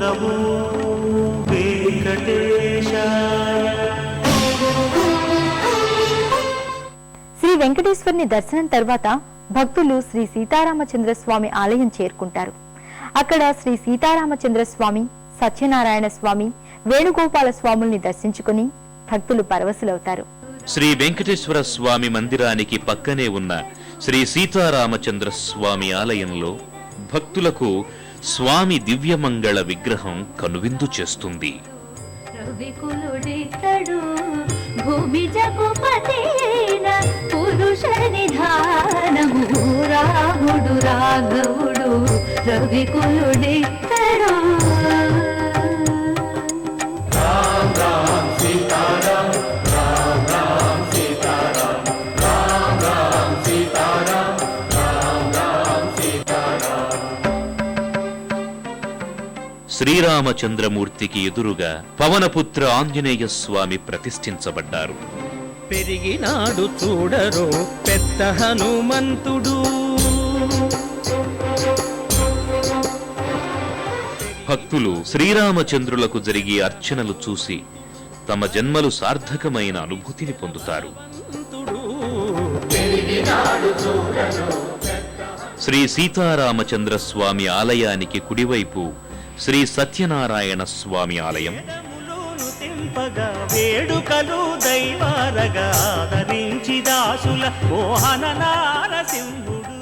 నమో వెంకటేశాయ. శ్రీ వెంకటేశ్వరుని దర్శనం తర్వాత భక్తులు శ్రీ సీతారామచంద్ర స్వామి ఆలయం చేరుకుంటారు. అక్కడ శ్రీ సీతారామచంద్ర స్వామి సత్యనారాయణ స్వామి వేణుగోపాల స్వాముల్ని దర్శించుకుని భక్తులు పరవశులవుతారు. శ్రీ వెంకటేశ్వర స్వామి మందిరానికి పక్కనే ఉన్న శ్రీ సీతారామచంద్ర స్వామి ఆలయంలో భక్తులకు స్వామి దివ్యమంగళ విగ్రహం కనువిందు చేస్తుంది. రవికులుడితడు శ్రీరామచంద్రమూర్తికి ఎదురుగా పవనపుత్ర ఆంజనేయ స్వామి ప్రతిష్ఠించబడ్డారు. పెరిగినాడు చూడరో పెద్ద హనుమంతుడు. భక్తులు శ్రీరామచంద్రులకు జరిగే అర్చనలు చూసి తమ జన్మలు సార్థకమైన అనుభూతిని పొందుతారు. శ్రీ సీతారామచంద్ర స్వామి ఆలయానికి కుడివైపు శ్రీ సత్యనారాయణ స్వామి ఆలయం. వేడుకలు దైవారగా ఆదరించి దాసుల మోహన నారసింహుడు.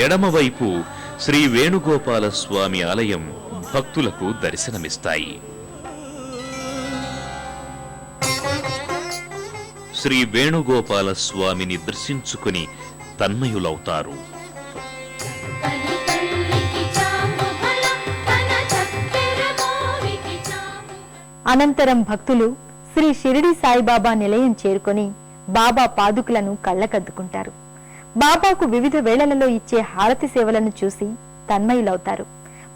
ఎడమవైపు శ్రీ వేణుగోపాల స్వామి ఆలయం భక్తులకు దర్శనమిస్తాయి. శ్రీ వేణుగోపాల స్వామిని దర్శించుకుని తన్మయులవుతారు. అనంతరం భక్తులు శ్రీ షిరిడి సాయిబాబా నిలయం చేరుకొని బాబా పాదుకులను కళ్ళకద్దుకుంటారు. బాబాకు వివిధ వేళలలో ఇచ్చే హారతి సేవలను చూసి తన్మయులవుతారు.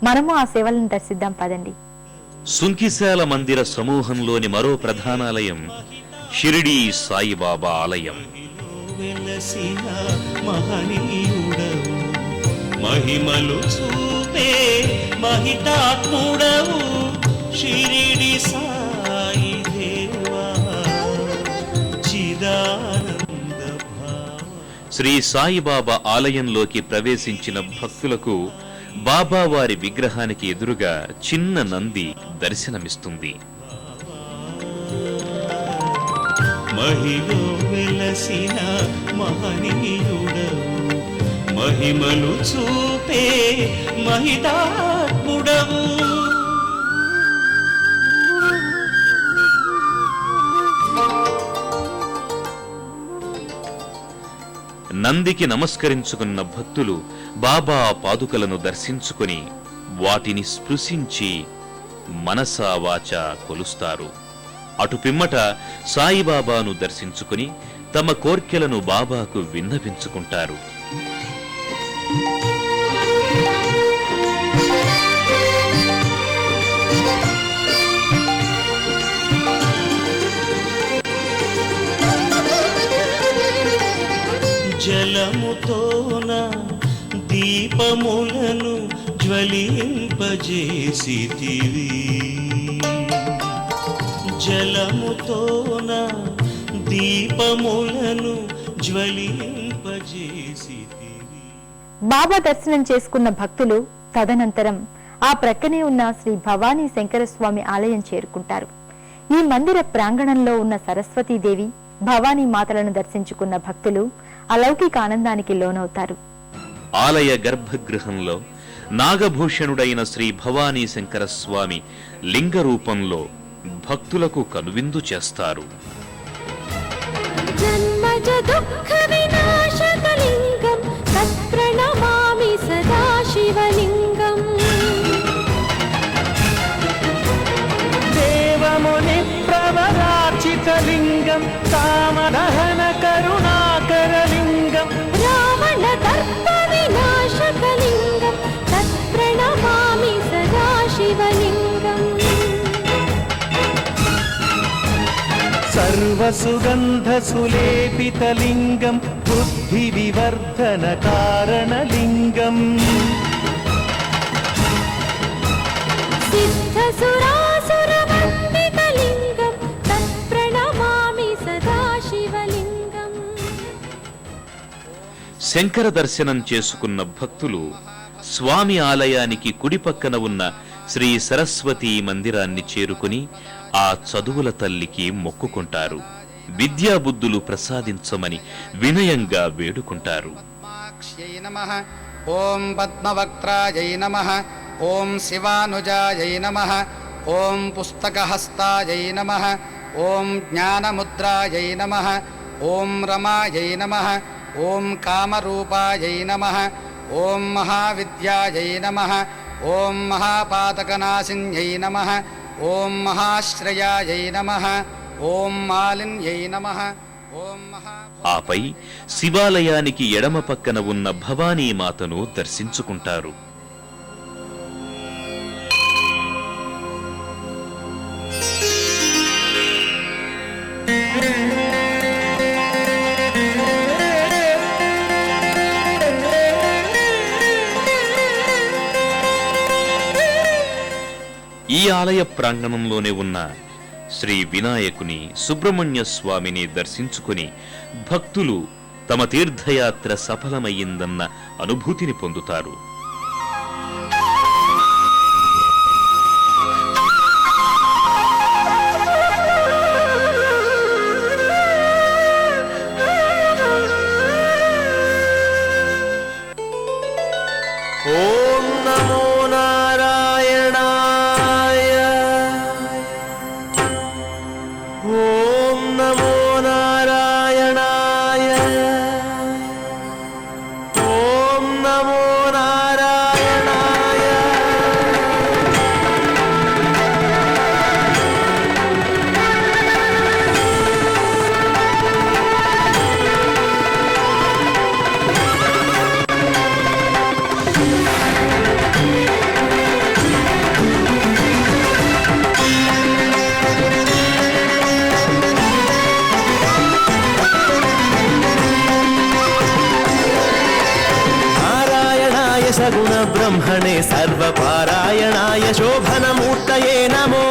మనము ఆ సేవలను దర్శిద్దాం పదండి. సుంకిశాల మందిర సమూహంలోని మరో ప్రధానాలయం షిరిడీ సాయిబాబా ఆలయం. మహిమలు చూపే మహితాత్ముడవు. చిదానంద భావ శ్రీ సాయిబాబా ఆలయంలోకి ప్రవేశించిన భక్తులకు బాబా వారి విగ్రహానికి ఎదురుగా చిన్న నంది దర్శనమిస్తుంది. మహిలో వెలసిన మహనీయుడవు మహిమలు చూపే మహితాత్ముడవు. నందికి నమస్కరించుకున్న భక్తులు బాబా పాదుకలను దర్శించుకొని వాటిని స్పృశించి మనసావాచ కొలుస్తారు. అటు పిమ్మట సాయిబాబాను దర్శించుకుని తమ కోర్కెలను బాబాకు విన్నపించుకుంటారు జలముతోన దీపములను జ్వలింపజేసితివి. జలముతోన దీపములను జ్వలింపజేసితివి. బాబా దర్శనం చేసుకున్న భక్తులు తదనంతరం ఆ ప్రక్కనే ఉన్న శ్రీ భవానీ శంకరస్వామి ఆలయం చేరుకుంటారు. ఈ మందిర ప్రాంగణంలో ఉన్న సరస్వతీదేవి భవానీ మాతలను దర్శించుకున్న భక్తులు అలౌకిక ఆనందానికి లోనవుతారు. ఆలయ గర్భగృహంలో నాగభూషణుడైన శ్రీ భవానీ శంకర స్వామి లింగ రూపంలో భక్తులకు కనువిందు చేస్తారు. லிங்கம் காமதகன கருணாகர லிங்கம் ராவண தர்ப்ப விநாசக லிங்கம் தத்பிரணமாமி சதா சிவலிங்கம் சர்வசுகந்த புத்தி விவர்த்தன காரணலிங்கம் சித்தசுரா శంకర దర్శనం చేసుకున్న భక్తులు స్వామి ఆలయానికి కుడి పక్కన ఉన్న శ్రీ సరస్వతీ మందిరాన్ని చేరుకుని ఆ చదువుల తల్లికి మొక్కుకుంటారు. విద్యాబుద్ధులు ప్రసాదించమని వినయంగా వేడుకుంటారు. ఓం పద్మవక్త్రాయై నమ. ఓం శివానుజాయై నమ. ఓం పుస్తకహస్తాయై నమ. ఓం జ్ఞానముద్రాయై నమ. ఓం రమాయై నమ. ఓం కామరూపాయై నమ. ఓం మహావిద్యాయై నమ. ఓం మహాపాతకనాశిన్యై నమ. ఓం మహాశ్రయాయై నమ. ఓం మాలిన్యై నమ. ఓం మహా ఆపై శివాలయానికి ఎడమ పక్కన ఉన్న భవానీమాతను దర్శించుకుంటారు. ఈ ఆలయ ప్రాంగణంలోనే ఉన్న శ్రీ వినాయకుని సుబ్రహ్మణ్య స్వామిని దర్శించుకుని భక్తులు తమ తీర్థయాత్ర సఫలమయ్యిందన్న అనుభూతిని పొందుతారు. ॐ नमो నారాయణాయ సగుణ బ్రహ్మణే సర్వపారాయణాయ శోభనమూర్తయే నమో.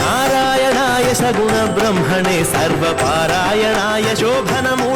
నారాయణాయ సగుణ బ్రహ్మణే సర్వపారాయణాయ శోభనమూర్తయే